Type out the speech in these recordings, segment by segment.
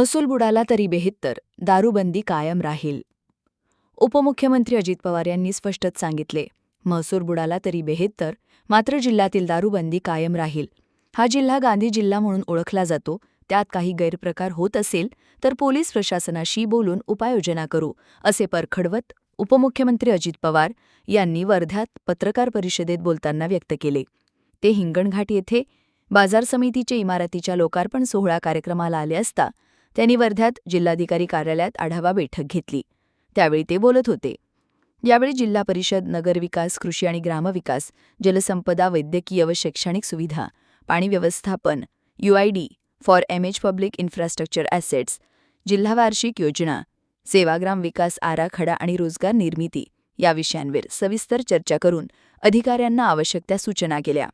महसूल बुडाला तरी बेहित्तर दारूबंदी कायम राहील. उपमुख्यमंत्री अजित पवार यांनी स्पष्टच सांगितले महसूल बुडाला तरी बेहित्तर मात्र जिल्ह्यातील दारूबंदी कायम राहील. हा जिल्हा गांधी जिल्हा म्हणून ओळखला जातो त्यात काही गैरप्रकार होत असेल तर पोलीस प्रशासनाशी बोलून उपाययोजना करू असे परखडवत उपमुख्यमंत्री अजित पवार यांनी वर्ध्यात पत्रकार परिषदेत बोलताना व्यक्त केले. ते हिंगणघाट येथे बाजार समितीचे इमारतीच्या लोकार्पण सोहळा कार्यक्रमाला आले असता त्यांनी वर्ध्यात जिल्हाधिकारी कार्यालयात आढावा बैठक घेतली. त्यावेळी ते बोलत होते. यावेळी जिल्हा परिषद नगरविकास कृषी आणि ग्रामविकास जलसंपदा वैद्यकीय व शैक्षणिक सुविधा पाणी व्यवस्थापन UID for MH public infrastructure assets जिल्हा वार्षिक योजना सेवाग्राम विकास आराखडा आणि रोजगार निर्मिती या विषयांवर सविस्तर चर्चा करून अधिकाऱ्यांना आवश्यक त्या सूचना केल्या.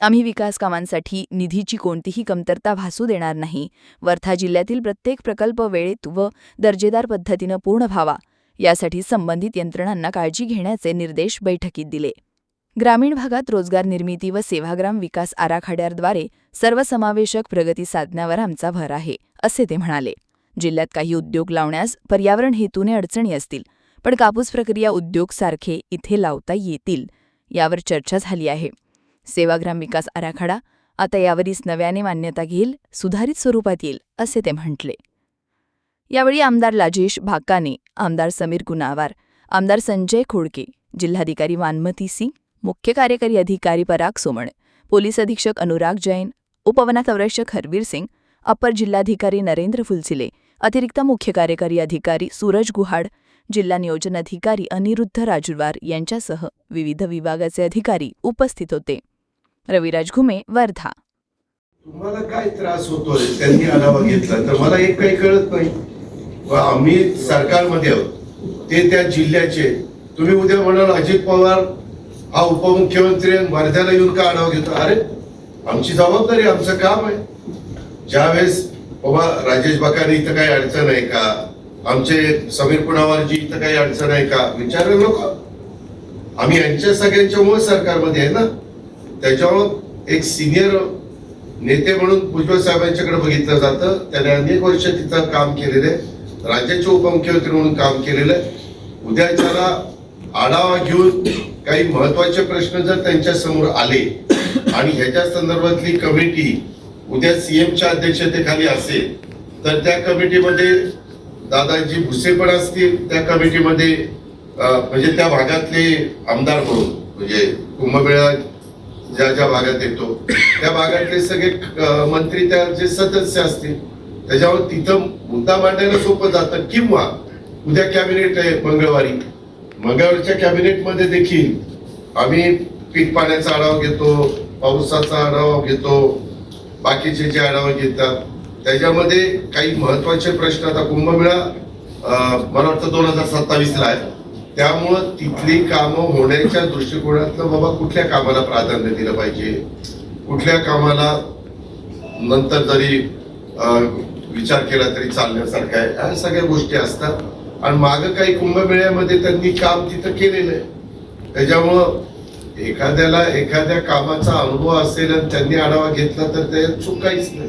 आम्ही विकास कामांसाठी निधीची कोणतीही कमतरता भासू देणार नाही. वर्धा जिल्ह्यातील प्रत्येक प्रकल्प वेळेत व दर्जेदार पद्धतीनं पूर्ण व्हावा यासाठी संबंधित यंत्रणांना काळजी घेण्याचे निर्देश बैठकीत दिले. ग्रामीण भागात रोजगार निर्मिती व सेवाग्राम विकास आराखड्याद्वारे सर्वसमावेशक प्रगती साधण्यावर आमचा भर आहे असे ते म्हणाले. जिल्ह्यात काही उद्योग लावण्यास पर्यावरण हेतूने अडचणी असतील पण कापूस प्रक्रिया उद्योग सारखे इथे लावता येतील यावर चर्चा झाली आहे. सेवाग्राम विकास आराखडा आता यावरीस नव्याने मान्यता घेईल सुधारित स्वरूपात येईल असे ते म्हटले. यावेळी आमदार लाजेश भाकाने आमदार समीर गुनावार आमदार संजय खोडके जिल्हाधिकारी वानमती सिंग मुख्य कार्यकारी अधिकारी पराग सोमण पोलीस अधीक्षक अनुराग जैन उपवनसंरक्षक हरवीर सिंग अपर जिल्हाधिकारी नरेंद्र फुलसिले अतिरिक्त मुख्य कार्यकारी अधिकारी सूरज गुहाड जिल्हा नियोजन अधिकारी अनिरुद्ध राजुरवार यांच्यासह विविध विभागाचे अधिकारी उपस्थित होते. रविराज घुमे वर्धा. तुम्हाला काय त्रास होतोय? त्यांनी आढावा घेतला. तर मला एक काही कळत नाही. व आम्ही सरकारमध्ये आहोत. ते त्या जिल्ह्याचे तुम्ही उद्या म्हणाल अजित पवार हा उपमुख्यमंत्री वर्ध्याला येऊन का आढावा घेतो? अरे आमची जबाबदारी आमचं काम आहे. ज्यावेळेस बाबा राजेश बकाने इथं काही अडचण आहे का? आमचे समीर पुनावारजी इथं काही अडचण आहे का? विचारलं लोक आम्ही यांच्या सगळ्यांच्या मुळे सरकारमध्ये आहे ना. त्याच्यावर एक सिनियर नेते म्हणून भुजबळ साहेबांच्याकडे बघितलं जातं. त्याने अनेक वर्ष तिथं काम केलेलं आहे. राज्याचे उपमुख्यमंत्री म्हणून काम केलेलं आहे. उद्याच्याला आढावा घेऊन काही महत्त्वाचे प्रश्न जर त्यांच्यासमोर आले आणि ह्याच्या संदर्भातली कमिटी उद्या सीएमच्या अध्यक्षतेखाली असेल तर त्या कमिटीमध्ये दादाजी भुसे पण असतील त्या कमिटीमध्ये म्हणजे त्या भागातले आमदार म्हणून म्हणजे कुंभमेळा ज्या ज्या भागात येतो त्या भागातले सगळे मंत्री त्या जे सदस्य असतील त्याच्यावर तिथं मुद्दा मांडायला सोपं जातं. किंवा उद्या कॅबिनेट आहे मंगळवारी मंगळवारच्या कॅबिनेटमध्ये देखील आम्ही पीक पाण्याचा आढावा घेतो पावसाचा आढावा घेतो बाकीचे जे आढावा घेतात त्याच्यामध्ये काही महत्त्वाचे प्रश्न आता कुंभमेळा मला वाटतं दोन हजार सत्तावीसला आहे. त्यामुळं तिथली कामं होण्याच्या दृष्टिकोनातलं बाबा कुठल्या कामाला प्राधान्य दिलं पाहिजे? कुठल्या कामाला नंतर जरी विचार केला तरी चालण्यासारखा आहे. ह्या सगळ्या गोष्टी असतात. आणि मागं काही कुंभमेळ्यामध्ये त्यांनी काम तिथं केलेलं आहे. त्याच्यामुळं एखाद्याला एखाद्या कामाचा अनुभव असेल आणि त्यांनी आढावा घेतला तर त्याच्यात चूक काहीच नाही.